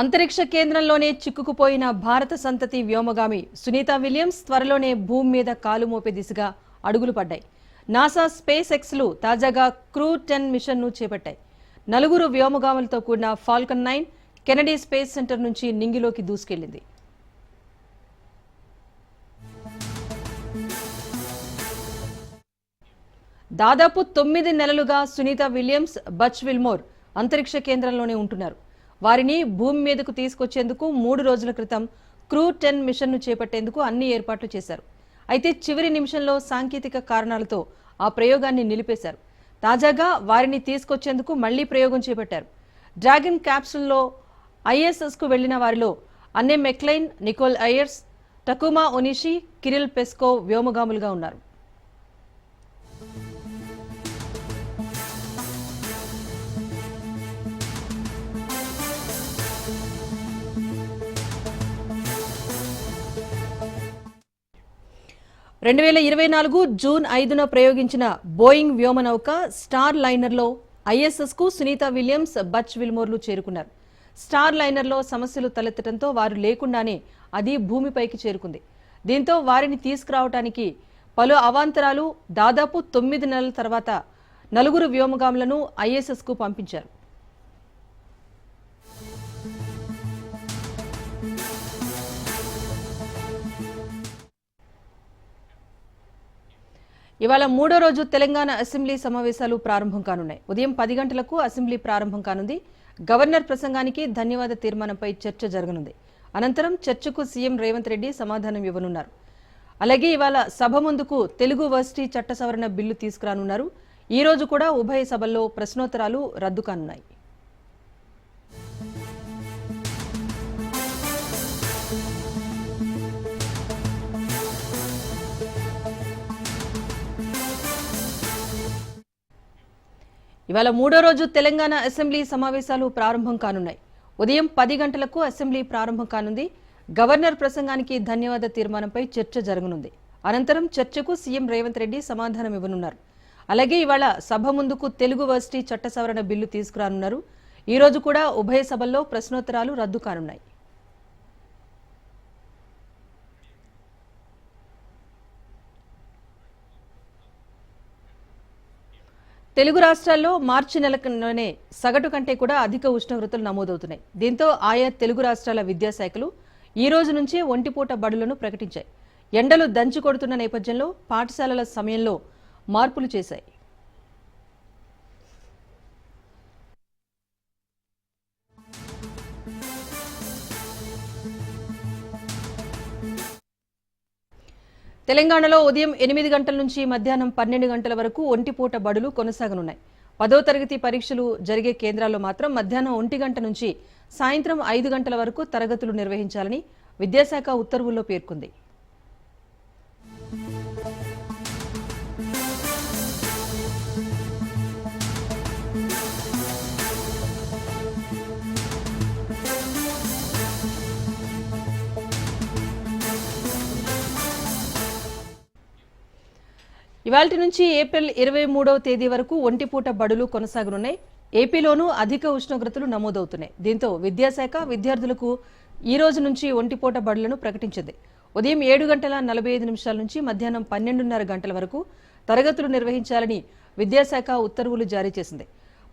అంతరిక్ష కేంద్రంలోనే చిక్కుకుపోయిన భారత సంతతి వ్యోమగామి సునీత విలియమ్స్ త్వరలోనే భూమి మీద కాలు మోపే దిశగా అడుగులు పడ్డాయి. నాసా స్పేస్ ఎక్స్లు తాజాగా క్రూ టెన్ మిషన్ను చేపట్టాయి. నలుగురు వ్యోమగాములతో కూడిన Falcon nine Kennedy space centre నుంచి నింగిలోకి దూసుకెళ్ళింది దాదాపు తొమ్మిది నెలలుగా సునీత విలియమ్స్ బచ్ విల్మోర్ అంతరిక్ష కేంద్రంలోనే ఉంటున్నారు. వారిని భూమి మీదకు తీసుకొచ్చేందుకు మూడు రోజుల క్రితం క్రూ టెన్ మిషన్ను చేపట్టేందుకు అన్ని ఏర్పాట్లు చేశారు. అయితే చివరి నిమిషంలో సాంకేతిక కారణాలతో ఆ ప్రయోగాన్ని నిలిపేశారు. తాజాగా వారిని తీసుకొచ్చేందుకు మళ్ళీ ప్రయోగం చేపట్టారు. డ్రాగన్ క్యాప్సుల్లో ఐఎస్ఎస్కు వెళ్ళిన వారిలో Anne McClain Nicole Ayers Takuya Onishi Kirill Peskov వ్యోమగాములుగా ఉన్నారు. రెండు వేల ఇరవై నాలుగు జూన్ ఐదున ప్రయోగించిన బోయింగ్ వ్యోమనౌక స్టార్ లైనర్లో ఐఎస్ఎస్కు సునీత విలియమ్స్ బచ్ విల్మోర్లు చేరుకున్నారు. స్టార్ లైనర్లో సమస్యలు తలెత్తడంతో వారు లేకుండానే అది భూమిపైకి చేరుకుంది. దీంతో వారిని తీసుకురావటానికి పలు అవాంతరాలు దాదాపు తొమ్మిది నెలల తర్వాత నలుగురు వ్యోమగాములను ఐఎస్ఎస్కు పంపించారు. ఇవాళ మూడో రోజు తెలంగాణ అసెంబ్లీ సమావేశాలు ప్రారంభం కానున్నాయి. ఉదయం పది గంటలకు అసెంబ్లీ ప్రారంభం కానుంది. గవర్నర్ ప్రసంగానికి ధన్యవాద తీర్మానంపై చర్చ జరగనుంది. అనంతరం చర్చకు సీఎం రేవంత్ రెడ్డి సమాధానం ఇవ్వనున్నారు. అలాగే ఇవాళ సభ ముందుకు తెలుగు వర్సిటీ చట్ట సవరణ బిల్లు తీసుకురానున్నారు. ఈ రోజు కూడా ఉభయ సభల్లో ప్రశ్నోత్తరాలు రద్దు కానున్నాయి. ఇవాళ మూడో రోజు తెలంగాణ అసెంబ్లీ సమావేశాలు ప్రారంభం కానున్నాయి. ఉదయం పది గంటలకు అసెంబ్లీ ప్రారంభం కానుంది. గవర్నర్ ప్రసంగానికి ధన్యవాద తీర్మానంపై చర్చ జరగనుంది. అనంతరం చర్చకు సీఎం రేవంత్ రెడ్డి సమాధానం ఇవ్వనున్నారు. అలాగే ఇవాళ సభ ముందుకు తెలుగు వర్సిటీ చట్ట సవరణ బిల్లు తీసుకురానున్నారు. ఈ రోజు కూడా ఉభయ సభల్లో ప్రశ్నోత్తరాలు రద్దు కానున్నాయి. తెలుగు రాష్ట్రాల్లో మార్చి నెలలోనే సగటు కంటే కూడా అధిక ఉష్ణోగ్రతలు నమోదవుతున్నాయి. దీంతో ఆయా తెలుగు రాష్ట్రాల విద్యాశాఖలు ఈ రోజు నుంచే ఒంటిపూట బడులను ప్రకటించాయి. ఎండలు దంచి కొడుతున్న నేపథ్యంలో పాఠశాలల సమయంలో మార్పులు చేశాయి. తెలంగాణలో ఉదయం ఎనిమిది గంటల నుంచి మధ్యాహ్నం పన్నెండు గంటల వరకు ఒంటిపూట బడులు కొనసాగనున్నాయి. పదో తరగతి పరీక్షలు జరిగే కేంద్రాల్లో మాత్రం మధ్యాహ్నం ఒంటి గంట నుంచి సాయంత్రం ఐదు గంటల వరకు తరగతులు నిర్వహించాలని విద్యాశాఖ ఉత్తర్వుల్లో పేర్కొంది. ఇవాళ నుంచి ఏప్రిల్ ఇరవై మూడవ తేదీ వరకు ఒంటిపూట బడులు కొనసాగనున్నాయి. ఏపీలోనూ అధిక ఉష్ణోగ్రతలు నమోదవుతున్నాయి. దీంతో విద్యాశాఖ విద్యార్థులకు ఈ రోజు నుంచి ఒంటిపూట బడులను ప్రకటించింది. ఉదయం ఏడు గంటల నలభై ఐదు నిమిషాల నుంచి మధ్యాహ్నం పన్నెండున్నర గంటల వరకు తరగతులు నిర్వహించాలని విద్యాశాఖ ఉత్తర్వులు జారీ చేసింది.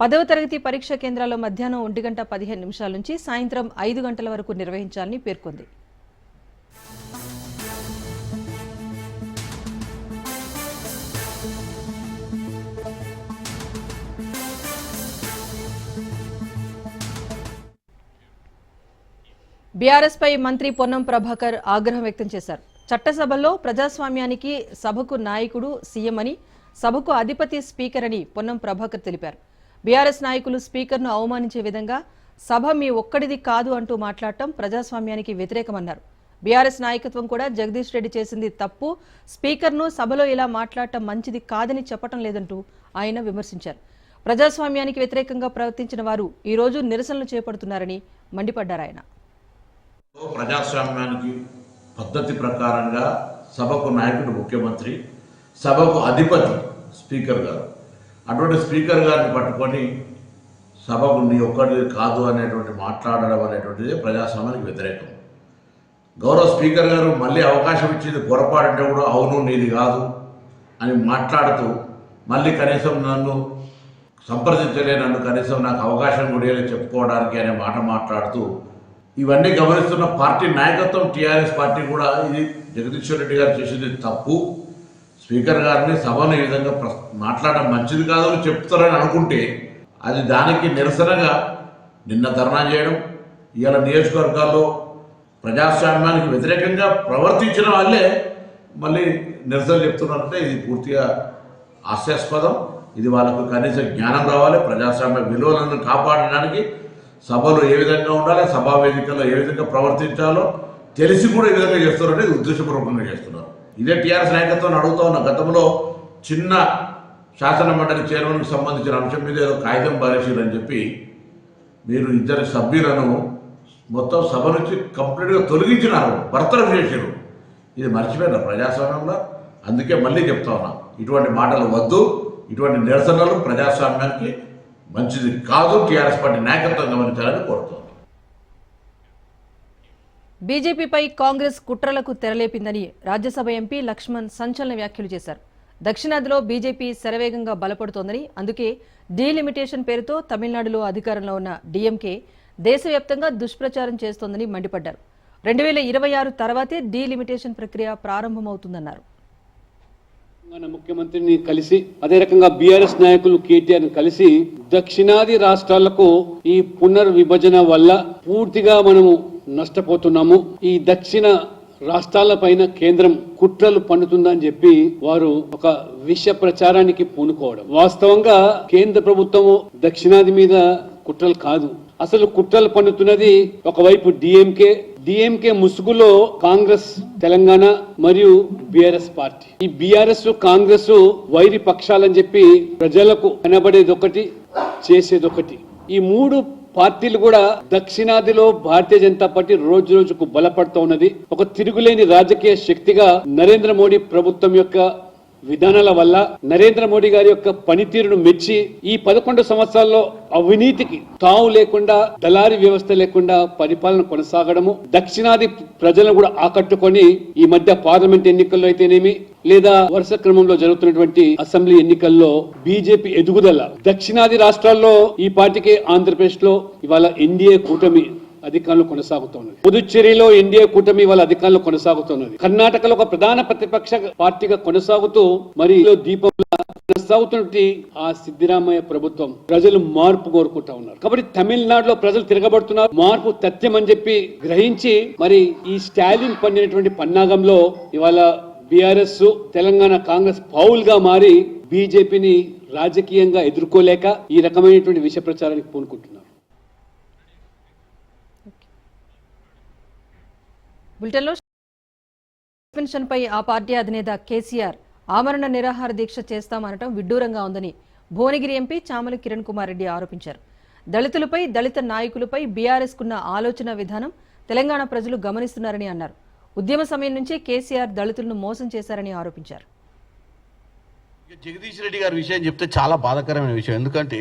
పదవ తరగతి పరీక్షా కేంద్రాల్లో మధ్యాహ్నం ఒంటి గంట పదిహేను నిమిషాల నుంచి సాయంత్రం ఐదు గంటల వరకు నిర్వహించాలని పేర్కొంది. బీఆర్ఎస్ పై మంత్రి పొన్నం ప్రభాకర్ ఆగ్రహం వ్యక్తం చేశారు. చట్టసభలో ప్రజాస్వామ్యానికి సభకు నాయకుడు సీఎం అని సభకు అధిపతి స్పీకర్ అని పొన్నం ప్రభాకర్ తెలిపారు. బీఆర్ఎస్ నాయకులు స్పీకర్ను అవమానించే విధంగా సభ మీ ఒక్కడిది కాదు అంటూ మాట్లాడటం ప్రజాస్వామ్యానికి వ్యతిరేకమన్నారు. బీఆర్ఎస్ నాయకత్వం కూడా జగదీష్ రెడ్డి చేసింది తప్పు. స్పీకర్ను సభలో ఇలా మాట్లాడటం మంచిది కాదని చెప్పటం లేదంటూ ఆయన విమర్శించారు. ప్రజాస్వామ్యానికి వ్యతిరేకంగా ప్రవర్తించిన వారు ఈరోజు నిరసనలు చేపడుతున్నారని మండిపడ్డారు ఆయన. ప్రజాస్వామ్యానికి పద్ధతి ప్రకారంగా సభకు నాయకుడు ముఖ్యమంత్రి సభకు అధిపతి స్పీకర్ గారు. అటువంటి స్పీకర్ గారిని పట్టుకొని సభకు నీ ఒక్కటి కాదు అనేటువంటి మాట్లాడడం అనేటువంటిది ప్రజాస్వామ్యానికి వ్యతిరేకం. గౌరవ స్పీకర్ గారు మళ్ళీ అవకాశం ఇచ్చేది పొరపాటు కూడా అవును నీది కాదు అని మాట్లాడుతూ మళ్ళీ కనీసం నన్ను సంప్రదించలే నన్ను కనీసం నాకు అవకాశం కూడా చెప్పుకోవడానికి అనే మాట మాట్లాడుతూ ఇవన్నీ గమనిస్తున్న పార్టీ నాయకత్వం టీఆర్ఎస్ పార్టీ కూడా ఇది జగదీశ్వర్ రెడ్డి గారు చేసేది తప్పు. స్పీకర్ గారిని సభను ఈ విధంగా మాట్లాడడం మంచిది కాదు చెప్తారని అనుకుంటే అది దానికి నిరసనగా నిన్న ధర్నా చేయడం ఇవాళ నియోజకవర్గాల్లో ప్రజాస్వామ్యానికి వ్యతిరేకంగా ప్రవర్తించిన వాళ్ళే మళ్ళీ నిరసన చెప్తున్నారంటే ఇది పూర్తిగా హాస్యాస్పదం. ఇది వాళ్ళకు కనీస జ్ఞానం రావాలి ప్రజాస్వామ్య విలువలను కాపాడడానికి సభలు ఏ విధంగా ఉండాలి సభా వేదికలో ఏ విధంగా ప్రవర్తించాలో తెలిసి కూడా ఏ విధంగా చేస్తున్నారంటే ఉద్దేశపూర్వకంగా చేస్తున్నారు. ఇదే టీఆర్ఎస్ నాయకత్వం అడుగుతా ఉన్న గతంలో చిన్న శాసన మండలి చైర్మన్కి సంబంధించిన అంశం మీద ఏదో కాగితం పారేసిరని చెప్పి మీరు ఇద్దరు సభ్యులను మొత్తం సభ నుంచి కంప్లీట్గా తొలగించినారు భర్తలు చేశారు ఇది మర్చిపోయిన ప్రజాస్వామ్యంలో. అందుకే మళ్ళీ చెప్తా ఉన్నా ఇటువంటి మాటలు వద్దు ఇటువంటి నిరసనలు ప్రజాస్వామ్యానికి మంచిది కాదు టీఆర్ఎస్ పార్టీ నాయకత్వం గమనించాలని కోరుతోంది. బీజేపీపై కాంగ్రెస్ కుట్రలకు తెరలేపిందని రాజ్యసభ ఎంపీ లక్ష్మణ్ సంచలన వ్యాఖ్యలు చేశారు. దక్షిణాదిలో బీజేపీ శరవేగంగా బలపడుతోందని అందుకే డీలిమిటేషన్ పేరుతో తమిళనాడులో అధికారంలో ఉన్న డీఎంకే దేశవ్యాప్తంగా దుష్ప్రచారం చేస్తోందని మండిపడ్డారు. రెండు వేల ఇరవై ఆరు తర్వాతే డీలిమిటేషన్ ప్రక్రియ ప్రారంభమవుతుందన్నారు. తెలంగాణ ముఖ్యమంత్రిని కలిసి అదే రకంగా బీఆర్ఎస్ నాయకులు కేటీఆర్ కలిసి దక్షిణాది రాష్ట్రాలకు ఈ పునర్విభజన వల్ల పూర్తిగా మనము నష్టపోతున్నాము. ఈ దక్షిణ రాష్ట్రాల పైన కేంద్రం కుట్రలు పండుతుందని చెప్పి వారు ఒక విష ప్రచారానికి పూనుకోవడం. వాస్తవంగా కేంద్ర ప్రభుత్వము దక్షిణాది మీద కుట్రలు కాదు. అసలు కుట్రలు పన్నుతున్నది ఒకవైపు డిఎంకే డిఎంకే ముసుగులో కాంగ్రెస్ తెలంగాణ మరియు బిఆర్ఎస్ పార్టీ. ఈ బిఆర్ఎస్ కాంగ్రెస్ వైరి పక్షాలని చెప్పి ప్రజలకు కనబడేది ఒకటి చేసేది ఒకటి ఈ మూడు పార్టీలు కూడా దక్షిణాదిలో భారతీయ జనతా పార్టీ రోజు రోజుకు బలపడుతూ ఉన్నది. ఒక తిరుగులేని రాజకీయ శక్తిగా నరేంద్ర మోడీ ప్రభుత్వం యొక్క విధానాల వల్ల నరేంద్ర మోడీ గారి యొక్క పనితీరును మెచ్చి ఈ పదకొండు సంవత్సరాల్లో అవినీతికి తావు లేకుండా దళారి వ్యవస్థ లేకుండా పరిపాలన కొనసాగడము దక్షిణాది ప్రజలను కూడా ఆకట్టుకొని ఈ మధ్య పార్లమెంట్ ఎన్నికల్లో అయితేనేమి లేదా వరుస క్రమంలో జరుగుతున్నటువంటి అసెంబ్లీ ఎన్నికల్లో బీజేపీ ఎదుగుదల దక్షిణాది రాష్ట్రాల్లో ఈ పార్టీకి ఆంధ్రప్రదేశ్లో ఇవాళ ఎన్డీఏ కూటమి అధికారంలో కొనసాగుతున్నది. పుదుచ్చేరిలో ఎన్డీఏ కూటమి వాళ్ళ అధికారంలో కొనసాగుతున్నది. కర్ణాటకలో ఒక ప్రధాన ప్రతిపక్ష పార్టీగా కొనసాగుతూ మరి దీపం దీపంలా కొనసాగుతున్నటువంటి ఆ సిద్ధిరామయ్య ప్రభుత్వం. ప్రజలు మార్పు కోరుకుంటా ఉన్నారు. కాబట్టి తమిళనాడులో ప్రజలు తిరగబడుతున్నారు. మార్పు తథ్యం అని చెప్పి గ్రహించి మరి ఈ స్టాలిన్ పండినటువంటి పన్నాగంలో ఇవాళ బీఆర్ఎస్ తెలంగాణ కాంగ్రెస్ పౌల్గా మారి బీజేపీని రాజకీయంగా ఎదుర్కోలేక ఈ రకమైనటువంటి విష ప్రచారానికి పూనుకుంటున్నారు. బులెటిన్లో సస్పెన్షన్పై ఆ పార్టీ అధినేత కేసీఆర్ ఆమరణ నిరాహార దీక్ష చేస్తామనటం విడ్డూరంగా ఉందని భువనగిరి ఎంపీ చామల కిరణ్ కుమార్ రెడ్డి ఆరోపించారు. దళితులపై దళిత నాయకులపై బీఆర్ఎస్కున్న ఆలోచన విధానం తెలంగాణ ప్రజలు గమనిస్తున్నారని అన్నారు. ఉద్యమ సమయం నుంచే కేసీఆర్ దళితులను మోసం చేశారని ఆరోపించారు. జగదీష్ రెడ్డి గారి విషయం చెప్తే చాలా బాధాకరమైన విషయం. ఎందుకంటే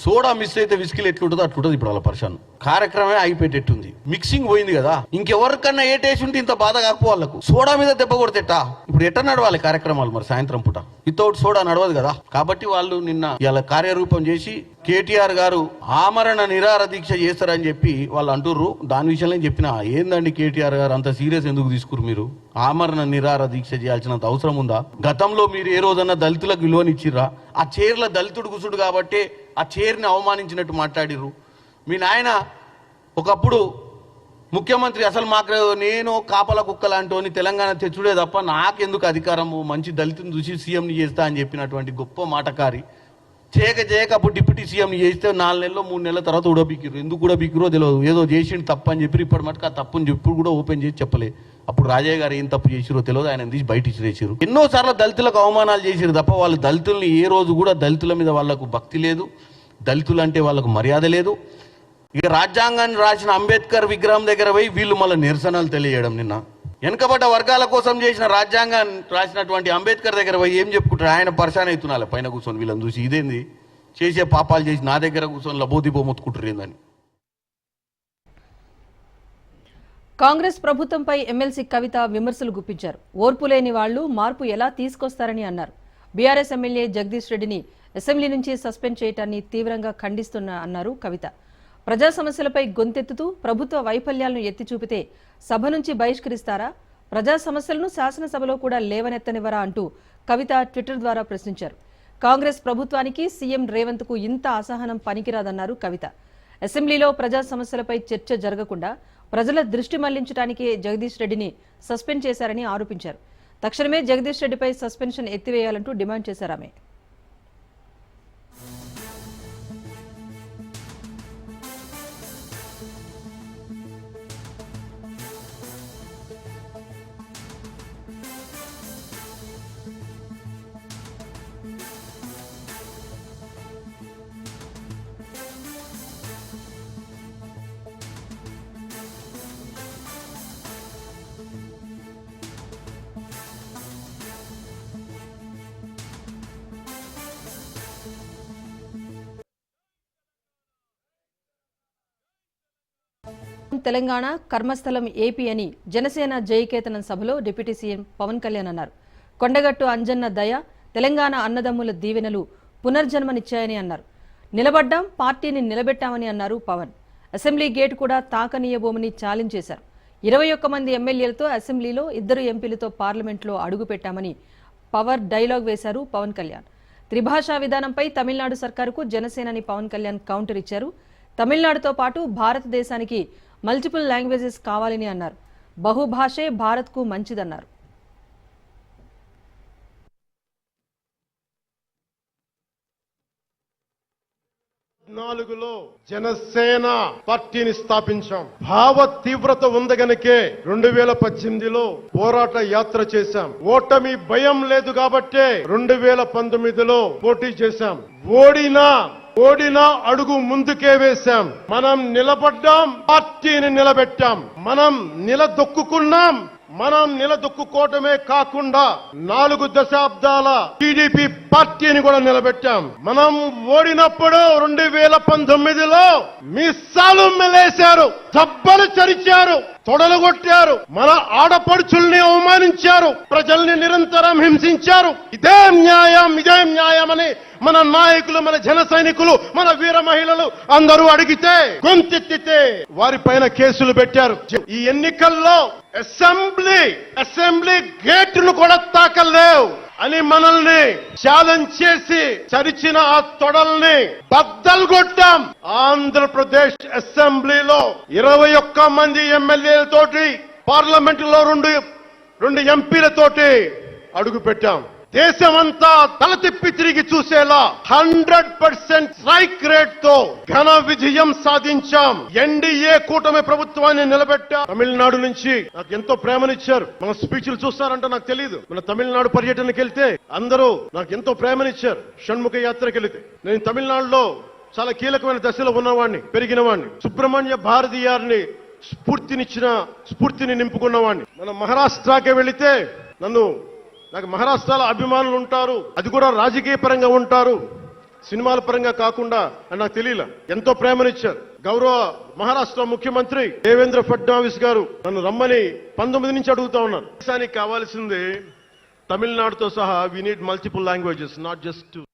సోడా మిస్ అయితే విస్కిల్ ఎట్లుంటుందో అట్లుంటుంది ఇప్పుడు వాళ్ళ పర్సన్ కార్యక్రమే ఆగిపోయేటట్టుంది మిక్సింగ్ పోయింది కదా. ఇంకెవరికన్నా ఏటేసి ఉంటే ఇంత బాధ కాకపో వాళ్ళకు. సోడా మీద దెబ్బ కొడితేటా. ఇప్పుడు ఎట్ట నడవాలి కార్యక్రమాలు మరి సాయంత్రం పూట? వితౌట్ సోడా నడవదు కదా. కాబట్టి వాళ్ళు నిన్న ఇలా కార్యరూపం చేసి కేటీఆర్ గారు ఆమరణ నిరార దీక్ష చేస్తారని చెప్పి వాళ్ళు అంటుర్రు. దాని విషయంలో చెప్పిన ఏందండి కేటీఆర్ గారు అంత సీరియస్ ఎందుకు తీసుకురు మీరు? ఆమరణ నిరార దీక్ష చేయాల్సినంత అవసరం ఉందా? గతంలో మీరు ఏ రోజన్నా దళితులకు విలువనిచ్చిర్రా ఆ చీరల దళితుడు కుసుడు కాబట్టి ఆ చీరని అవమానించినట్టు మాట్లాడిర్రు. మీ నాయన ఒకప్పుడు ముఖ్యమంత్రి అసలు మాకు నేను కాపల కుక్క లాంటి తెలంగాణ తెచ్చుడే తప్ప నాకెందుకు అధికారము మంచి దళితుని చూసి సీఎంని చేస్తా అని చెప్పినటువంటి గొప్ప మాటకారి. చేయక చేయక అప్పుడు డిప్యూటీ సీఎంని చేస్తే నాలుగు నెలలు మూడు నెలల తర్వాత ఉడబిక్కిరు ఎందుకు కూడా తెలియదు ఏదో చేసిండు తప్పు అని చెప్పి ఇప్పటి మటుకు ఆ తప్పుని ఇప్పుడు కూడా ఓపెన్ చేసి చెప్పలే. అప్పుడు రాజయ్య గారు ఏం తప్పు చేసిరో తెలియదు ఆయన తీసి బయట ఇచ్చిరేసారు ఎన్నోసార్లు దళితులకు అవమానాలు చేసిరు తప్ప వాళ్ళు దళితుల్ని ఏ రోజు కూడా దళితుల మీద వాళ్ళకు భక్తి లేదు. దళితులు అంటే వాళ్ళకు మర్యాద లేదు. ఇక రాజ్యాంగాన్ని రాసిన అంబేద్కర్ విగ్రహం దగ్గర పోయి వీళ్ళు మళ్ళీ నిరసనలు తెలియజేయడం నిన్న. వెనుకబడ్డ వర్గాల కోసం చేసిన రాజ్యాంగాన్ని రాసినటువంటి అంబేద్కర్ దగ్గర పోయి ఏం చెప్పుకుంటారు? ఆయన పరిశాన్ అవుతున్నారు పైన కూర్చొని వీళ్ళని చూసి. ఇదేంది? చేసే పాపాలు చేసి నా దగ్గర కూర్చొని లబోదిబో మొత్తుకుంటారు ఏందని. కాంగ్రెస్ ప్రభుత్వంపై ఎమ్మెల్సీ కవిత విమర్శలు గుప్పించారు. ఓర్పు లేని వాళ్ళు మార్పు ఎలా తీసుకొస్తారని అన్నారు. బీఆర్ఎస్ ఎమ్మెల్యే జగదీష్ రెడ్డిని అసెంబ్లీ నుంచి సస్పెండ్ చేయటాన్ని తీవ్రంగా ఖండిస్తున్నా అన్నారు కవిత. ప్రజా సమస్యలపై గొంతెత్తుతూ ప్రభుత్వ వైఫల్యాలను ఎత్తి చూపితే సభ నుంచి బహిష్కరిస్తారా? ప్రజా సమస్యలను శాసనసభలో కూడా లేవనెత్తనివ్వరా అంటూ కవిత ట్విట్టర్ ద్వారా ప్రశ్నించారు. కాంగ్రెస్ ప్రభుత్వానికి సీఎం రేవంత్కు ఇంత అసహనం పనికిరాదన్నారు కవిత. అసెంబ్లీలో ప్రజా సమస్యలపై చర్చ జరగకుండా ప్రజల దృష్టి మళ్ళించడానికే జగదీష్ రెడ్డిని సస్పెండ్ చేశారని ఆరోపించారు. తక్షణమే జగదీష్ రెడ్డిపై సస్పెన్షన్ ఎత్తివేయాలంటూ డిమాండ్ చేశారు ఆమె. తెలంగాణ కర్మస్థలం ఏపీ అని జనసేన జయకేతనం సభలో డిప్యూటీ సీఎం పవన్ కళ్యాణ్ అన్నారు. కొండగట్టు అంజన్న దయ తెలంగాణ అన్నదమ్ముల దీవెనలు పునర్జన్మనిచ్చాయని అన్నారు. నిలబడ్డాం పార్టీని నిలబెట్టామని అన్నారు పవన్. అసెంబ్లీ గేట్ కూడా తాకనీయబోమని ఛాలెంజ్ చేశారు. ఇరవై ఒక్క మంది ఎమ్మెల్యేలతో అసెంబ్లీలో ఇద్దరు ఎంపీలతో పార్లమెంట్లో అడుగుపెట్టామని పవర్ డైలాగ్ వేశారు పవన్ కళ్యాణ్. త్రిభాషా విధానంపై తమిళనాడు సర్కారుకు జనసేనని పవన్ కళ్యాణ్ కౌంటర్ ఇచ్చారు. తమిళనాడుతో పాటు భారతదేశానికి మల్టిపుల్ లాంగ్వేజెస్ కావాలని అన్నారు. బహుభాషే భారత్కు మంచిదన్నారు. నాలుగులో జనసేన పార్టీని స్థాపించాం. భావ తీవ్రత ఉంది గనకే రెండు వేల పద్దెనిమిదిలో పోరాట యాత్ర చేశాం. ఓటమి భయం లేదు కాబట్టే రెండు వేల పంతొమ్మిదిలో పోటీ చేశాం. ఓడినా ఓడిన అడుగు ముందుకే వేశాం. మనం నిలబడ్డాం పార్టీని నిలబెట్టాం. మనం నిలదొక్కుకున్నాం మనం నిలదొక్కుకోవటమే కాకుండా నాలుగు దశాబ్దాల టీడీపీ పార్టీని కూడా నిలబెట్టాం. మనం ఓడినప్పుడు రెండు వేల పంతొమ్మిదిలో మిస్సాలు మెలేశారు దెబ్బలు చరిచారు తొడలు కొట్టారు మన ఆడపడుచుల్ని అవమానించారు ప్రజల్ని నిరంతరం హింసించారు. ఇదే న్యాయం ఇదే న్యాయం అని మన నాయకులు మన జన సైనికులు మన వీర మహిళలు అందరూ అడిగితే గొంతెత్తితే వారిపైన కేసులు పెట్టారు. ఈ ఎన్నికల్లో అసెంబ్లీ అసెంబ్లీ గేట్లు కూడా తాకలేవు అని మనల్ని ఛాలెంజ్ చేసి చరిచిన ఆ తొడల్ని బద్దలు కొట్టాం. ఆంధ్రప్రదేశ్ అసెంబ్లీలో ఇరవై ఒక్క మంది ఎమ్మెల్యేలతోటి పార్లమెంట్లో రెండు రెండు ఎంపీలతోటి అడుగు పెట్టాం దేశమంతా తల తిప్పి తిరిగి చూసేలా హండ్రెడ్ పర్సెంట్ స్ట్రైక్ రేట్తో ఘన విజయం సాధించాం. ఎన్డీఏ కూటమి ప్రభుత్వాన్ని నిలబెట్టా. తమిళనాడు నుంచి నాకు ఎంతో ప్రేమనిచ్చారు. మన స్పీచ్లు చూస్తారంటే నాకు తెలియదు మన తమిళనాడు పర్యటనకి వెళ్తే అందరూ నాకు ఎంతో ప్రేమనిచ్చారు. షణ్ముఖ యాత్రకి వెళితే. నేను తమిళనాడులో చాలా కీలకమైన దశలో ఉన్నవాడిని పెరిగిన వాడిని సుబ్రహ్మణ్య భారతీయారిని స్ఫూర్తినిచ్చిన స్ఫూర్తిని నింపుకున్నవాడిని మన మహారాష్ట్రకే వెళితే నన్ను నాకు మహారాష్ట్రలో అభిమానులు ఉంటారు. అది కూడా రాజకీయ పరంగా ఉంటారు. సినిమాల పరంగా కాకుండా అని నాకు తెలియల. ఎంతో ప్రేమనిచ్చారు. గౌరవ మహారాష్ట్ర ముఖ్యమంత్రి దేవేంద్ర ఫడ్నవీస్ గారు నన్ను రమ్మని పంతొమ్మిది నుంచి అడుగుతా ఉన్నారు. దేశానికి కావాల్సింది తమిళనాడుతో సహా we need multiple languages not just